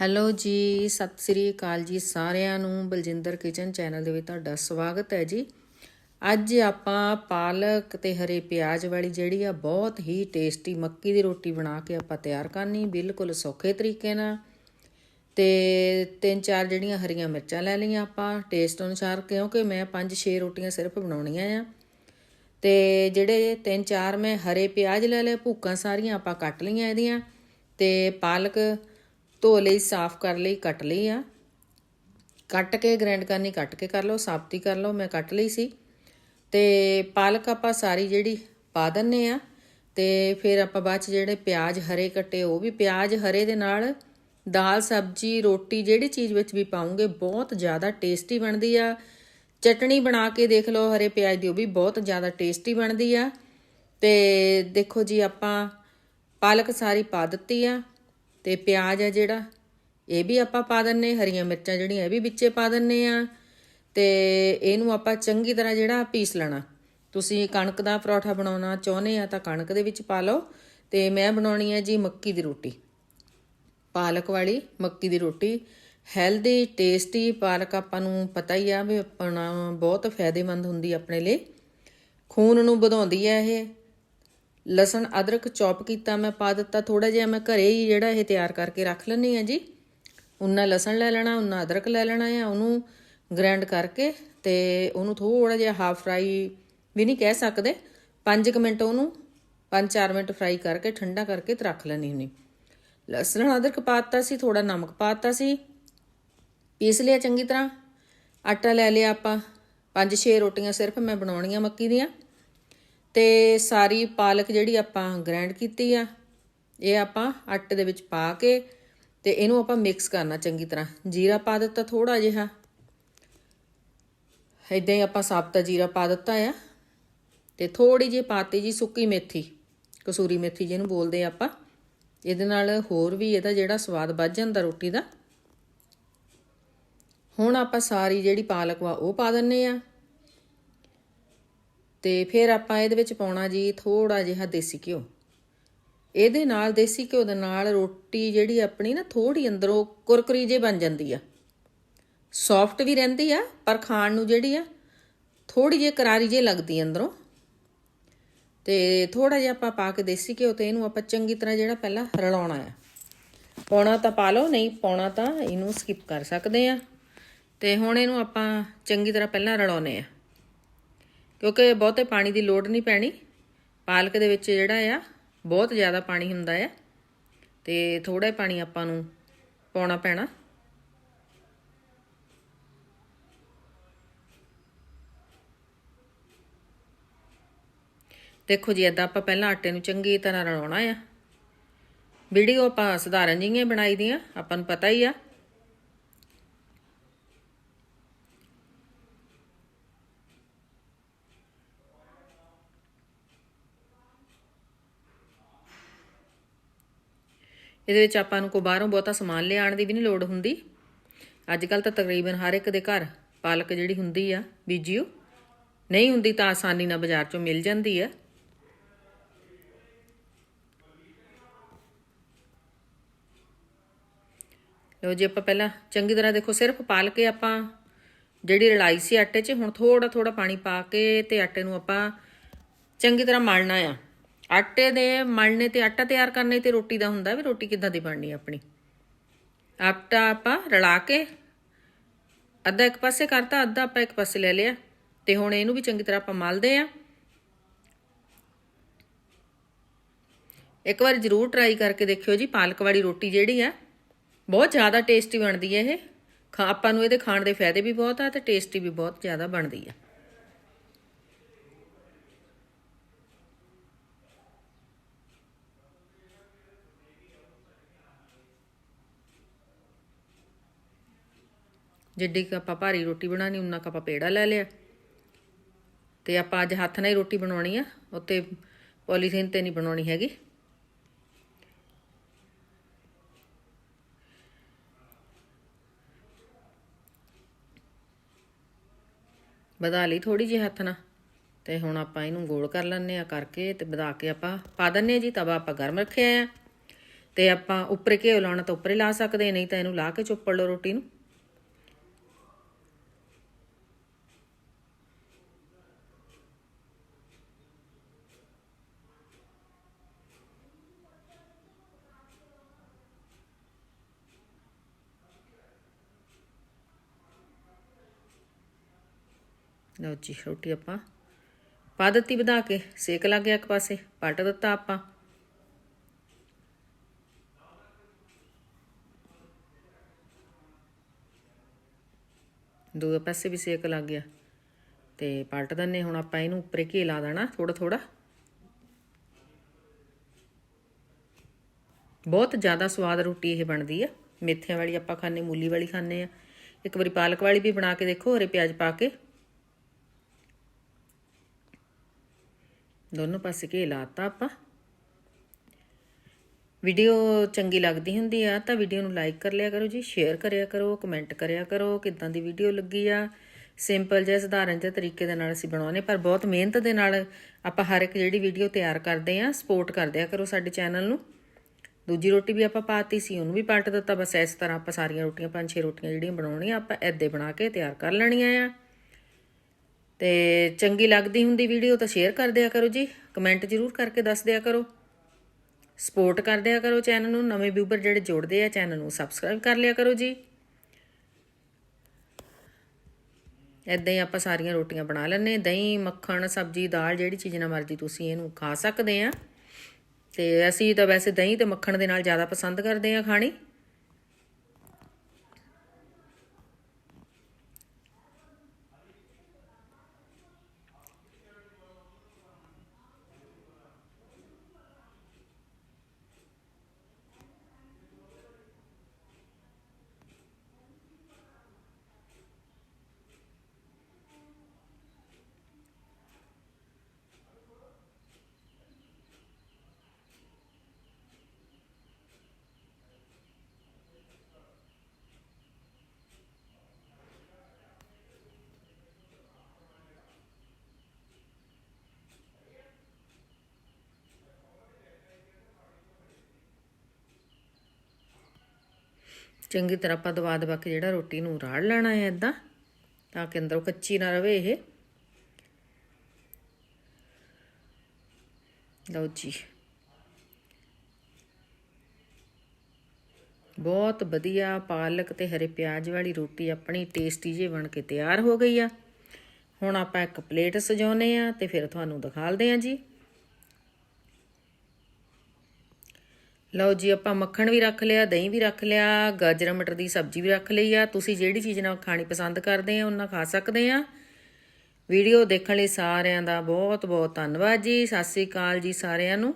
Hello ਜੀ, ਸਤਿ ਸ੍ਰੀ ਅਕਾਲ ਜੀ ਸਾਰਿਆਂ ਨੂੰ। ਬਲਜਿੰਦਰ ਕਿਚਨ ਚੈਨਲ ਦੇ ਵਿੱਚ ਤੁਹਾਡਾ ਸਵਾਗਤ ਹੈ ਜੀ। ਅੱਜ ਆਪਾਂ ਪਾਲਕ ਤੇ ਹਰੇ ਪਿਆਜ਼ ਵਾਲੀ ਜਿਹੜੀ ਆ, ਬਹੁਤ ਹੀ ਟੇਸਟੀ ਮੱਕੀ ਦੀ ਰੋਟੀ ਬਣਾ ਕੇ ਆਪਾਂ ਤਿਆਰ ਕਰਨੀ, ਬਿਲਕੁਲ ਸੌਖੇ ਤਰੀਕੇ ਨਾਲ। ਤੇ ਤਿੰਨ ਚਾਰ ਜਿਹੜੀਆਂ ਹਰੀਆਂ ਮਿਰਚਾਂ ਲੈ ਲਈਆਂ ਆਪਾਂ, ਟੇਸਟ ਅਨੁਸਾਰ, ਕਿਉਂਕਿ ਮੈਂ 5-6 ਰੋਟੀਆਂ ਸਿਰਫ ਬਣਾਉਣੀਆਂ ਆ। ਤੇ ਜਿਹੜੇ ਤਿੰਨ ਚਾਰ ਮੈਂ ਹਰੇ ਪਿਆਜ਼ ਲੈ ਲਏ, ਭੁੱਕਾਂ ਸਾਰੀਆਂ ਆਪਾਂ ਕੱਟ ਲਈਆਂ ਇਹਦੀਆਂ। ਤੇ ਪਾਲਕ ਧੋ ਲਈ, ਸਾਫ਼ ਕਰ ਲਈ, ਕੱਟ ਲਈ ਆ। ਕੱਟ ਕੇ ਗ੍ਰਾਈਂਡ ਕਰਨੀ, ਕੱਟ ਕੇ ਕਰ ਲਓ, ਸਾਬਤੀ ਕਰ ਲਓ, ਮੈਂ ਕੱਟ ਲਈ ਸੀ। ਤੇ ਪਾਲਕ ਆਪਾਂ ਸਾਰੀ ਜਿਹੜੀ ਪਾ ਦਿੰਨੇ ਆ, ਤੇ ਫਿਰ ਆਪਾਂ ਬਾਅਦ ਚ ਜਿਹੜੇ ਪਿਆਜ਼ ਹਰੇ ਕੱਟੇ, ਉਹ ਵੀ ਪਿਆਜ਼ ਹਰੇ ਦੇ ਨਾਲ ਦਾਲ, ਸਬਜੀ, ਰੋਟੀ, ਜਿਹੜੀ ਚੀਜ਼ ਵਿੱਚ ਵੀ ਪਾਉਂਗੇ, ਬਹੁਤ ਜ਼ਿਆਦਾ ਟੇਸਟੀ ਬਣਦੀ ਆ। ਚਟਣੀ ਬਣਾ ਕੇ ਦੇਖ ਲਓ, ਹਰੇ ਪਿਆਜ਼ ਦੀ, ਉਹ ਵੀ ਬਹੁਤ ਜ਼ਿਆਦਾ ਟੇਸਟੀ ਬਣਦੀ ਆ। ਤੇ ਦੇਖੋ ਜੀ, ਆਪਾਂ ਪਾਲਕ ਸਾਰੀ ਪਾ ਦਿੱਤੀ ਆ। ਤੇ ਪਿਆਜ਼ ਆ ਜਿਹੜਾ, ਇਹ ਵੀ ਆਪਾਂ ਪਾ ਦਿੰਨੇ ਹਰੀਆਂ ਮਿਰਚਾਂ ਜਿਹੜੀਆਂ ਇਹ ਵੀ ਵਿੱਚੇ ਪਾ ਦਿੰਨੇ ਆ ਤੇ ਇਹਨੂੰ ਆਪਾਂ ਚੰਗੀ ਤਰ੍ਹਾਂ ਜਿਹੜਾ ਪੀਸ ਲੈਣਾ। ਤੁਸੀਂ ਕਣਕ ਦਾ ਪਰੌਠਾ ਬਣਾਉਣਾ ਚਾਹੁੰਦੇ ਆ ਤਾਂ ਕਣਕ ਦੇ ਵਿੱਚ ਪਾ ਲਓ ਤੇ ਮੈਂ ਬਣਾਉਣੀ ਹੈ ਜੀ ਮੱਕੀ ਦੀ ਰੋਟੀ। ਪਾਲਕ ਵਾਲੀ ਮੱਕੀ ਦੀ ਰੋਟੀ, ਹੈਲਦੀ, ਟੇਸਟੀ, ਪਾਲਕ ਆਪਾਂ ਨੂੰ ਪਤਾ ਹੀ ਆ ਵੀ ਆਪਣਾ ਬਹੁਤ ਫਾਇਦੇਮੰਦ ਹੁੰਦੀ ਆਪਣੇ ਲਈ। ਖੂਨ ਨੂੰ ਵਧਾਉਂਦੀ ਹੈ ਇਹ। ਲਸਣ, ਅਦਰਕ ਚੌਪ ਕੀਤਾ ਮੈਂ, ਪਾ ਦਿੱਤਾ। ਥੋੜਾ ਜਿਹਾ ਮੈਂ ਘਰੇ ਹੀ ਜਿਹੜਾ ਇਹ ਤਿਆਰ ਕਰਕੇ ਰੱਖ ਲੈਣੀ ਆ ਜੀ। ਉਨਾ ਲਸਣ ਲੈ ਲੈਣਾ, ਉਨਾ ਅਦਰਕ ਲੈ ਲੈਣਾ ਆ, ਉਹਨੂੰ ਗ੍ਰਾਈਂਡ ਕਰਕੇ ਤੇ ਉਹਨੂੰ ਥੋੜਾ ਜਿਹਾ ਹਾਫ ਫਰਾਈ ਵੀ ਨਹੀਂ ਕਹਿ ਸਕਦੇ। 5 ਮਿੰਟ ਉਹਨੂੰ 5-4 ਮਿੰਟ ਫਰਾਈ ਕਰਕੇ, ਠੰਡਾ ਕਰਕੇ ਤੇ ਰੱਖ ਲੈਣੀ ਹੁੰਦੀ। ਲਸਣ, ਅਦਰਕ ਪਾਤਾ ਸੀ ਥੋੜਾ ਨਮਕ ਪਾਤਾ ਸੀ। ਪੀਸ ਲਿਆ ਚੰਗੀ ਤਰ੍ਹਾਂ। ਆਟਾ ਲੈ ਲਿਆ ਆਪਾਂ। 5-6 ਰੋਟੀਆਂ ਸਿਰਫ ਮੈਂ ਬਣਾਉਣੀਆਂ ਮੱਕੀ ਦੀਆਂ। ਤੇ ਸਾਰੀ ਪਾਲਕ ਜਿਹੜੀ ਆਪਾਂ ਗ੍ਰਾਈਂਡ ਕੀਤੀ ਆ, ਇਹ ਆਪਾਂ ਆਟੇ ਦੇ ਵਿੱਚ ਪਾ ਕੇ ਤੇ ਇਹਨੂੰ ਆਪਾਂ ਮਿਕਸ ਕਰਨਾ ਚੰਗੀ ਤਰ੍ਹਾਂ। ਜੀਰਾ ਪਾ ਦਿੱਤਾ ਥੋੜਾ ਜਿਹਾ। ਇਦਾਂ ਹੀ ਆਪਾਂ ਸਾਬਤਾ ਜੀਰਾ ਪਾ ਦਿੱਤਾ ਆ। ਤੇ ਥੋੜੀ ਜਿਹੀ ਪਾਤੀ ਜੀ ਸੁੱਕੀ ਮੇਥੀ, ਕਸੂਰੀ ਮੇਥੀ ਜਿਹਨੂੰ ਬੋਲਦੇ ਆ ਆਪਾਂ। ਇਹਦੇ ਨਾਲ ਹੋਰ ਵੀ ਇਹਦਾ ਜਿਹੜਾ ਸਵਾਦ ਵੱਧ ਜਾਂਦਾ ਰੋਟੀ ਦਾ। ਹੁਣ ਆਪਾਂ ਸਾਰੀ ਜਿਹੜੀ ਪਾਲਕ ਵਾ ਉਹ ਪਾ ਦਿੰਨੇ ਆ। ਤੇ ਫਿਰ ਆਪਾਂ ਇਹਦੇ ਵਿੱਚ ਪਾਉਣਾ ਜੀ ਥੋੜਾ ਜਿਹਾ ਦੇਸੀ ਘਿਓ। ਇਹਦੇ ਨਾਲ ਦੇਸੀ ਘਿਓ ਦੇ ਨਾਲ ਰੋਟੀ ਜਿਹੜੀ ਆਪਣੀ ਨਾ ਥੋੜੀ ਅੰਦਰੋਂ ਕੁਰਕਰੀ ਜੇ ਬਣ ਜਾਂਦੀ ਆ। ਸੌਫਟ ਵੀ ਰਹਿੰਦੀ ਆ, ਪਰ ਖਾਣ ਨੂੰ ਜਿਹੜੀ ਆ ਥੋੜੀ ਜਿਹੀ ਕਰਾਰੀ ਜੇ ਲੱਗਦੀ ਅੰਦਰੋਂ। ਤੇ ਥੋੜਾ ਜਿਹਾ ਆਪਾਂ ਪਾ ਕੇ ਦੇਸੀ ਘਿਓ ਤੇ ਇਹਨੂੰ ਆਪਾਂ ਚੰਗੀ ਤਰ੍ਹਾਂ ਜਿਹੜਾ ਪਹਿਲਾਂ ਰਲਾਉਣਾ ਆ। ਪਾਉਣਾ ਤਾਂ ਪਾ ਲਓ, ਨਹੀਂ ਪਾਉਣਾ ਤਾਂ ਇਹਨੂੰ ਸਕਿਪ ਕਰ ਸਕਦੇ ਆ। ਤੇ ਹੁਣ ਇਹਨੂੰ ਆਪਾਂ ਚੰਗੀ ਤਰ੍ਹਾਂ ਪਹਿਲਾਂ ਰਲਾਉਨੇ ਆ। ਕਿਉਂਕਿ ਬਹੁਤੇ ਪਾਣੀ ਦੀ ਲੋੜ ਨਹੀਂ ਪੈਣੀ। ਪਾਲਕ ਦੇ ਵਿੱਚ ਜਿਹੜਾ ਆ, ਬਹੁਤ ਜ਼ਿਆਦਾ ਪਾਣੀ ਹੁੰਦਾ ਆ। ਤੇ ਥੋੜਾ ਹੀ ਪਾਣੀ ਆਪਾਂ ਨੂੰ ਪਾਉਣਾ ਪੈਣਾ। ਦੇਖੋ ਜੀ ਇਦਾਂ ਆਪਾਂ ਪਹਿਲਾਂ ਆਟੇ ਨੂੰ ਚੰਗੀ ਤਰ੍ਹਾਂ ਰਲਾਉਣਾ ਆ। ਵੀਡੀਓ ਆਪਾਂ ਸਧਾਰਨ ਜਿਹੀਆਂ ਬਣਾਈ ਦੀਆਂ, ਆਪਾਂ ਨੂੰ ਪਤਾ ਹੀ ਆ। ਇਹਦੇ ਵਿੱਚ ਆਪਾਂ ਨੂੰ ਕੋ ਬਾਹਰੋਂ ਬਹੁਤਾ ਸਮਾਨ ਲਿਆਉਣ ਦੀ ਵੀ ਨਹੀਂ ਲੋੜ ਹੁੰਦੀ। ਅੱਜ ਕੱਲ ਤਾਂ ਤਕਰੀਬਨ ਹਰ ਇੱਕ ਦੇ ਘਰ ਪਾਲਕ ਜਿਹੜੀ ਹੁੰਦੀ ਆ, ਬੀਜੀਓ। ਨਹੀਂ ਹੁੰਦੀ ਤਾਂ ਆਸਾਨੀ ਨਾਲ ਬਾਜ਼ਾਰ ਚੋਂ ਮਿਲ ਜਾਂਦੀ ਆ। ਲੋ ਜੀ, ਆਪਾਂ ਪਹਿਲਾਂ ਚੰਗੀ ਤਰ੍ਹਾਂ ਦੇਖੋ, ਸਿਰਫ ਪਾਲ ਕੇ ਆਪਾਂ ਜਿਹੜੀ ਰਲਾਈ ਸੀ ਆਟੇ 'ਚ, ਹੁਣ ਥੋੜਾ ਥੋੜਾ ਪਾਣੀ ਪਾ ਕੇ ਤੇ ਆਟੇ ਨੂੰ ਆਪਾਂ ਚੰਗੀ ਤਰ੍ਹਾਂ ਮਲਣਾ ਆ। ਆਟੇ ਦੇ ਮਲਣੇ ਤੇ ਆਟਾ ਤਿਆਰ ਕਰਨੇ ਤੇ ਰੋਟੀ ਦਾ ਹੁੰਦਾ ਵੀ ਰੋਟੀ ਕਿੱਦਾਂ ਦੀ ਬਣਨੀ ਆਪਣੀ? ਆਟਾ ਆਪਾਂ ਰਲਾ ਕੇ ਅੱਧਾ ਇੱਕ ਪਾਸੇ ਕਰਤਾ, ਅੱਧਾ ਆਪਾਂ ਇੱਕ ਪਾਸੇ ਲੈ ਲਿਆ ਤੇ ਹੁਣ ਇਹਨੂੰ ਵੀ ਚੰਗੀ ਤਰ੍ਹਾਂ ਆਪਾਂ ਮਲਦੇ ਆ। ਇੱਕ ਵਾਰ ਜ਼ਰੂਰ ਟਰਾਈ ਕਰਕੇ ਦੇਖਿਓ ਜੀ, ਪਾਲਕ ਵਾਲੀ ਰੋਟੀ ਜਿਹੜੀ ਆ, ਬਹੁਤ ਜ਼ਿਆਦਾ ਟੇਸਟੀ ਬਣਦੀ ਹੈ ਇਹ। ਖਾ, ਆਪਾਂ ਨੂੰ ਇਹਦੇ ਖਾਣ ਦੇ ਫਾਇਦੇ ਵੀ ਬਹੁਤ ਆ ਤੇ ਟੇਸਟੀ ਵੀ ਬਹੁਤ ਜ਼ਿਆਦਾ ਬਣਦੀ ਆ। ਜਿੱਡੀ ਕੁ ਆਪਾਂ ਭਾਰੀ ਰੋਟੀ ਬਣਾਣੀ ਉਨਾ ਕੁ ਆਪਾਂ ਪੇੜਾ ਲੈ ਲਿਆ। ਤੇ ਆਪਾਂ ਅੱਜ ਹੱਥ ਨਾਲ ਹੀ ਰੋਟੀ ਬਣਾਉਣੀ ਆ, ਉੱਤੇ ਪੋਲੀਥੀਨ ਤੇ ਨਹੀਂ ਬਣਾਉਣੀ ਹੈਗੀ। ਵਧਾ ਲਈ ਥੋੜੀ ਜਿਹੀ ਹੱਥ ਨਾਲ, ਤੇ ਹੁਣ ਆਪਾਂ ਇਹਨੂੰ ਗੋਲ ਕਰ ਲੈਣੇ ਆ ਕਰਕੇ, ਤੇ ਵਧਾ ਕੇ ਆਪਾਂ ਪਾ ਦਿੰਨੇ ਆ ਜੀ, ਤਵਾ ਆਪਾਂ ਗਰਮ ਰੱਖਿਆ ਆ। ਤੇ ਆਪਾਂ ਉੱਪਰੇ ਘਿਓ ਲਾਉਣਾ ਤਾਂ ਉੱਪਰੇ ਲਾ ਸਕਦੇ ਨਹੀਂ ਤਾਂ ਇਹਨੂੰ ਲਾ ਕੇ ਚੁੱਪੜ ਲਓ ਰੋਟੀ ਨੂੰ। ਲਓ ਜੀ, ਰੋਟੀ ਆਪਾਂ ਪਾ ਦਿੱਤੀ ਵਧਾ ਕੇ, ਸੇਕ ਲੱਗ ਗਿਆ ਇੱਕ ਪਾਸੇ, ਪਲਟ ਦਿੱਤਾ ਆਪਾਂ। ਦੂਏ ਪਾਸੇ ਵੀ ਸੇਕ ਲੱਗ ਗਿਆ। ਤੇ ਪਲਟ ਦਿੰਨੇ ਹੁਣ ਆਪਾਂ ਇਹਨੂੰ ਉੱਪਰੇ ਘੇ ਲਾ ਦੇਣਾ ਥੋੜਾ ਥੋੜਾ ਬਹੁਤ ਜ਼ਿਆਦਾ ਸਵਾਦ ਰੋਟੀ ਇਹ ਬਣਦੀ ਆ। ਮੇਥਿਆਂ ਵਾਲੀ ਆਪਾਂ ਖਾਣੇ ਮੂਲੀ ਵਾਲੀ ਖਾਣੇ ਆ। ਇੱਕ ਵਾਰੀ ਪਾਲਕ ਵਾਲੀ ਵੀ ਬਣਾ ਕੇ ਦੇਖੋ, ਹਰੇ ਪਿਆਜ਼ ਪਾ ਕੇ। ਦੋਨੋਂ ਪਾਸੇ ਘੀ ਲਾਤਾ ਆਪਾਂ। ਵੀਡੀਓ ਚੰਗੀ ਲੱਗਦੀ ਹੁੰਦੀ ਆ ਤਾਂ ਵੀਡੀਓ ਨੂੰ ਲਾਈਕ ਕਰ ਲਿਆ ਕਰੋ ਜੀ ਸ਼ੇਅਰ ਕਰਿਆ ਕਰੋ ਕਮੈਂਟ ਕਰਿਆ ਕਰੋ, ਕਿੱਦਾਂ ਦੀ ਵੀਡੀਓ ਲੱਗੀ ਆ। ਸਿੰਪਲ ਜਿਹਾ ਸਧਾਰਨ ਜਿਹੇ ਤਰੀਕੇ ਦੇ ਨਾਲ ਅਸੀਂ ਬਣਾਉਨੇ ਪਰ ਬਹੁਤ ਮਿਹਨਤ ਦੇ ਨਾਲ ਆਪਾਂ ਹਰ ਇੱਕ ਜਿਹੜੀ ਵੀਡੀਓ ਤਿਆਰ ਕਰਦੇ ਆ ਸਪੋਰਟ ਕਰਦਿਆ ਕਰੋ ਸਾਡੇ ਚੈਨਲ ਨੂੰ। ਦੂਜੀ ਰੋਟੀ ਵੀ ਆਪਾਂ ਪਾਤੀ ਸੀ, ਉਹਨੂੰ ਵੀ ਪਲਟ ਦਿੱਤਾ, ਬਸ ਇਸ ਤਰ੍ਹਾਂ ਆਪਾਂ ਸਾਰੀਆਂ ਰੋਟੀਆਂ, ਪੰਜ ਛੇ ਰੋਟੀਆਂ ਜਿਹੜੀਆਂ ਬਣਾਉਣੀਆਂ, ਆਪਾਂ ਐਦੇ ਬਣਾ ਕੇ ਤਿਆਰ ਕਰ ਲੈਣੀਆਂ ਆ। ਤੇ ਚੰਗੀ ਲੱਗਦੀ ਹੁੰਦੀ ਵੀਡੀਓ ਤਾਂ ਸ਼ੇਅਰ ਕਰ ਦਿਆ ਕਰੋ ਜੀ ਕਮੈਂਟ ਜ਼ਰੂਰ ਕਰਕੇ ਦੱਸ ਦਿਆ ਕਰੋ। ਸਪੋਰਟ ਕਰ ਦਿਆ ਕਰੋ ਚੈਨਲ ਨੂੰ, ਨਵੇਂ ਵਿਊਵਰ ਜਿਹੜੇ ਜੁੜਦੇ ਆ ਚੈਨਲ ਨੂੰ ਸਬਸਕ੍ਰਾਈਬ ਕਰ ਲਿਆ ਕਰੋ ਜੀ। ਇਦਾਂ ਹੀ ਆਪਾਂ ਸਾਰੀਆਂ ਰੋਟੀਆਂ ਬਣਾ ਲੈਣੇ ਦਹੀਂ, ਮੱਖਣ, ਸਬਜ਼ੀ, ਦਾਲ, ਜਿਹੜੀ ਚੀਜ਼ ਨਾਲ ਮਰਜ਼ੀ ਤੁਸੀਂ ਇਹਨੂੰ ਖਾ ਸਕਦੇ ਆ। ਤੇ ਅਸੀਂ ਤਾਂ ਵੈਸੇ ਦਹੀਂ ਤੇ ਮੱਖਣ ਦੇ ਨਾਲ ਜ਼ਿਆਦਾ ਪਸੰਦ ਕਰਦੇ ਆ ਖਾਣੀ। ਚੰਗੀ ਤਰ੍ਹਾਂ ਆਪਾਂ ਦਬਾ ਦਬਾ ਕੇ ਜਿਹੜਾ ਰੋਟੀ ਨੂੰ ਰਾੜ ਲੈਣਾ ਹੈ ਇਦਾਂ ਤਾਂ ਕਿ ਅੰਦਰੋਂ ਕੱਚੀ ਨਾ ਰਵੇ ਇਹ। ਲਓ ਜੀ। ਬਹੁਤ ਵਧੀਆ ਪਾਲਕ ਤੇ ਹਰੇ ਪਿਆਜ਼ ਵਾਲੀ ਰੋਟੀ ਆਪਣੀ ਟੇਸਟੀ ਜੇ ਬਣ ਕੇ ਤਿਆਰ ਹੋ ਗਈ ਆ। ਹੁਣ ਆਪਾਂ ਇੱਕ ਪਲੇਟ ਸਜਾਉਨੇ ਆ ਤੇ ਫਿਰ ਤੁਹਾਨੂੰ ਦਿਖਾਲਦੇ ਆ ਜੀ। ਲਓ ਜੀ, ਆਪਾਂ ਮੱਖਣ ਵੀ ਰੱਖ ਲਿਆ, ਦਹੀਂ ਵੀ ਰੱਖ ਲਿਆ, ਗਾਜਰ ਮਟਰ ਦੀ ਸਬਜ਼ੀ ਵੀ ਰੱਖ ਲਈ ਆ। ਤੁਸੀਂ ਜਿਹੜੀ ਚੀਜ਼ ਨਾਲ ਖਾਣੀ ਪਸੰਦ ਕਰਦੇ ਆ ਉਹਨਾਂ ਖਾ ਸਕਦੇ ਆ। ਵੀਡੀਓ ਦੇਖਣ ਲਈ ਸਾਰਿਆਂ ਦਾ ਬਹੁਤ ਬਹੁਤ ਧੰਨਵਾਦ ਜੀ। ਸਤਿ ਸ੍ਰੀ ਅਕਾਲ ਜੀ ਸਾਰਿਆਂ ਨੂੰ।